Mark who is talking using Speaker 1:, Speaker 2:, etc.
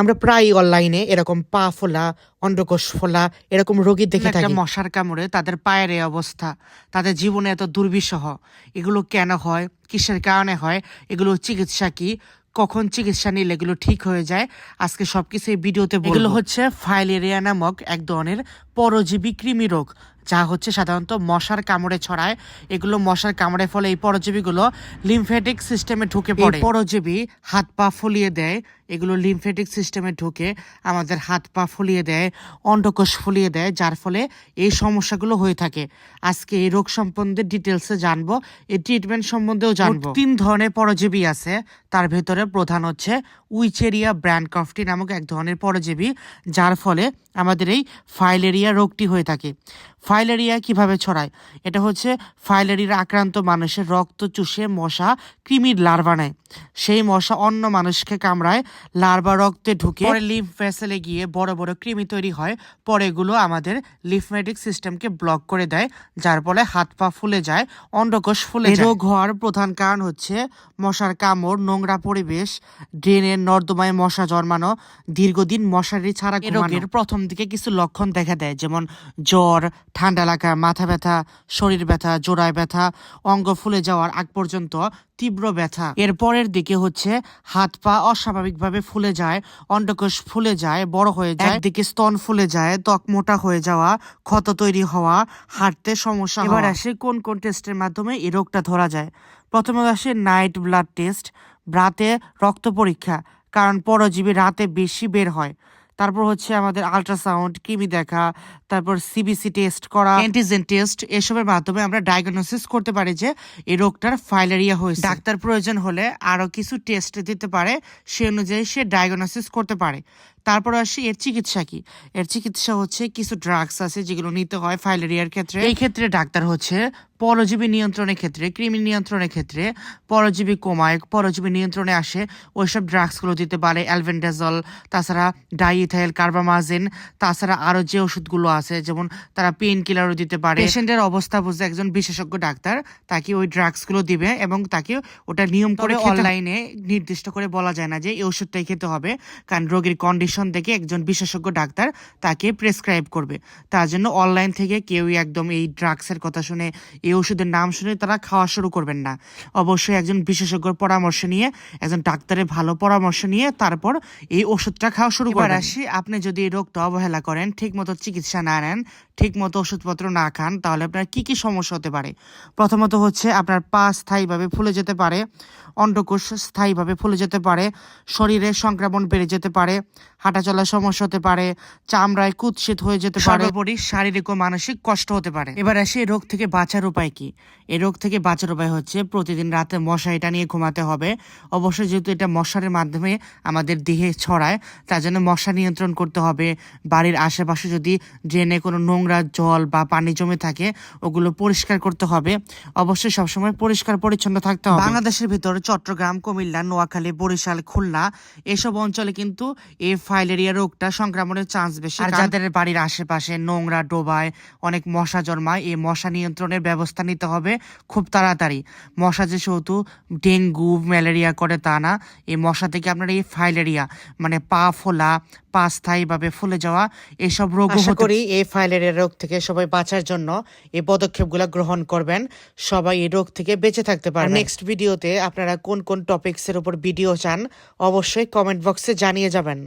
Speaker 1: আমরা প্রায় অনলাইনে এরকম পা ফোলা অন্ডকোষ ফোলা এরকম রোগী দেখে থাকি।
Speaker 2: মশার কামড়ে তাদের পায়ের এই অবস্থা তাদের জীবনে এত দুর্বিষহ। এগুলো কেন হয়? কিসের কারণে হয়? এগুলো চিকিৎসা কি? কখন চিকিৎসা নিলে এগুলো ঠিক হয়ে যায়? আজকে সবকিছু এই ভিডিওতে বলব। এগুলো হচ্ছে ফাইলেরিয়া নামক এক ধরনের পরজীবী কৃমি রোগ। যা হচ্ছে সাধারণত মশার কামড়ে ছড়ায়। এগুলো মশার কামড়ের ফলে এই পরজীবীগুলো লিমফেটিক সিস্টেমে ঢুকে পড়ে। পরজীবী হাত পা ফুলিয়ে দেয় এগুলো লিমফেটিক সিস্টেমে ঢুকে আমাদের হাত পা ফুলিয়ে দেয় অন্ডকোষ ফুলিয়ে দেয় যার ফলে এই সমস্যাগুলো হয়ে থাকে। আজকে এই রোগ সম্বন্ধে ডিটেলসে জানব এই ট্রিটমেন্ট সম্বন্ধেও জানব। তিন ধরনের পরজীবী আছে। তার ভেতরে প্রধান হচ্ছে উইচেরিয়া ব্র্যান্ড কফটি নামক এক ধরনের পরজীবী যার ফলে আমাদের এই ফাইলেরিয়া রোগটি হয়ে থাকে। ফাইলেরিয়া কীভাবে ছড়ায়? এটা হচ্ছে ফাইলেরিয়া আক্রান্ত মানুষের রক্ত চুষে মশা কৃমির লার্ভা নেয়। সেই মশা অন্য মানুষকে কামড়ায় লার্ভা রক্তে ঢুকে পরে লিম্ফ ভেসেলে গিয়ে বড় বড় কৃমি তৈরি হয় পরে এগুলো আমাদের লিফমেটিক সিস্টেমকে ব্লক করে দেয় যার ফলে হাত পা ফুলে যায় অন্ডকোষ ফুলে যায়। রোগ হওয়ার প্রধান কারণ হচ্ছে মশার কামড় নোংরা পরিবেশ ড্রেনের নর্দমায় মশা জন্মানো দীর্ঘদিন মশারি ছাড়া রোগের প্রথম দিকে কিছু লক্ষণ দেখা দেয় যেমন জ্বর ঠান্ডা লাগা মাথা ব্যথা শরীর ব্যথা জোড়ায় ব্যথা অঙ্গ ফুলে যাওয়ার আগ পর্যন্ত তীব্র ব্যথা। এর পরের দিকে হচ্ছে হাত পা অস্বাভাবিকভাবে ফুলে যায় অন্ডকোষ ফুলে যায় বড় হয়ে যায়। একদিকে স্তন ফুলে যায় ত্বক মোটা হয়ে যাওয়া ক্ষত তৈরি হওয়া হাঁটতে সমস্যা এবার আসে কোন কোন টেস্টের মাধ্যমে এই রোগটা ধরা যায়। প্রথমে আসে নাইট ব্লাড টেস্ট রাতে রক্ত পরীক্ষা কারণ পরজীবী রাতে বেশি বের হয়। তারপর হচ্ছে আমাদের আল্ট্রাসাউন্ড কৃমি দেখা তারপর সিবিসি টেস্ট করা। অ্যান্টিজেন টেস্ট এসবের মাধ্যমে আমরা ডায়াগনোসিস করতে পারি যে এই রোগটার ফাইলেরিয়া হয়েছে। ডাক্তার প্রয়োজন হলে আরও কিছু টেস্ট দিতে পারে সে অনুযায়ী সে ডায়াগনোসিস করতে পারে। তারপর আসি এর চিকিৎসা কি? এর চিকিৎসা হচ্ছে কিছু ড্রাগস আছে যেগুলো নিতে হয় ফাইলেরিয়ার ক্ষেত্রে। এই ক্ষেত্রে ডাক্তার হচ্ছে পরজীবী নিয়ন্ত্রণের ক্ষেত্রে কৃমি নিয়ন্ত্রণের ক্ষেত্রে পরজীবী কমায় পরজীবী নিয়ন্ত্রণে আসে ওইসব ড্রাগসগুলো দিতে পারে অ্যালভেন্ডাজল তাছাড়া ডাইথাইল কার্বামাজিন তাছাড়া আরও যে ওষুধগুলো আছে যেমন তারা পেন কিলারও দিতে পারে। পেশেন্টের অবস্থা বুঝে একজন বিশেষজ্ঞ ডাক্তার তাকে ওই ড্রাগসগুলো দিবে এবং তাকে ওটা নিয়ম করে অনলাইনে নির্দিষ্ট করে বলা যায় না যে এই ওষুধটাই খেতে হবে কারণ রোগীর কন্ডিশন দেখে একজন বিশেষজ্ঞ ডাক্তার তাকে প্রেসক্রাইব করবে। তার জন্য অনলাইন থেকে কেউই একদম এই ড্রাগসের কথা শুনে এই ওষুধের নাম শুনে তারা খাওয়া শুরু করবেন না। অবশ্যই একজন বিশেষজ্ঞর পরামর্শ নিয়ে একজন ডাক্তারের ভালো পরামর্শ নিয়ে তারপর এই ওষুধটা খাওয়া শুরু করবেন। আসি আপনি যদি এই রোগটা অবহেলা করেন ঠিক মতো চিকিৎসা না নেন ঠিক মতো ওষুধপত্র না খান তাহলে আপনার কি কি সমস্যা হতে পারে? প্রথমত হচ্ছে আপনার পা স্থায়ীভাবে ফুলে যেতে পারে অন্ডকোষ স্থায়ীভাবে ফুলে যেতে পারে শরীরে সংক্রমণ বেড়ে যেতে পারে হাঁটা চলার সমস্যা হতে পারে চামড়ায় কুৎসিত হয়ে যেতে পারে। সর্বোপরি শারীরিক ও মানসিক কষ্ট হতে পারে। এবার আসি রোগ থেকে বাঁচার উপায়। কি? এই রোগ থেকে বাঁচার উপায় হচ্ছে প্রতিদিন রাতে মশারিটা নিয়ে ঘুমাতে হবে। অবশ্যই যেহেতু এটা মশারের মাধ্যমে আমাদের দেহে ছড়ায় তার জন্য মশা নিয়ন্ত্রণ করতে হবে। বাড়ির আশেপাশে যদি ড্রেনে কোনো নোংরা জল বা পানি জমে থাকে ওগুলো পরিষ্কার করতে হবে। অবশ্যই সবসময় পরিষ্কার পরিচ্ছন্ন থাকতে হবে। বাংলাদেশের ভিতরে চট্টগ্রাম কুমিল্লা নোয়াখালী বরিশাল খুলনা এসব অঞ্চলে কিন্তু এই ফাইলেরিয়া রোগটা সংক্রমণের চান্স বেশি। আর যাদের বাড়ির আশেপাশে নোংরা ডোবায় অনেক মশা জন্মায় এই মশা নিয়ন্ত্রণের ব্যবস্থা নিতে হবে খুব তাড়াতাড়ি। মশা যে শুধু ডেঙ্গু ম্যালেরিয়া করে তা না এই মশা থেকে আপনার এই ফাইলেরিয়া মানে পা ফোলা পা স্থায়ীভাবে ফুলে যাওয়া এসব রোগ
Speaker 1: আশা
Speaker 2: করি এই ফাইলেরিয়া রোগ থেকে সবাই বাঁচার জন্য এই পদক্ষেপগুলো গ্রহণ করবেন। সবাই এই রোগ থেকে বেঁচে থাকতে পারবেন। নেক্সট ভিডিওতে আপনারা কোন কোন টপিকসের উপর ভিডিও চান অবশ্যই কমেন্ট বক্সে জানিয়ে যাবেন।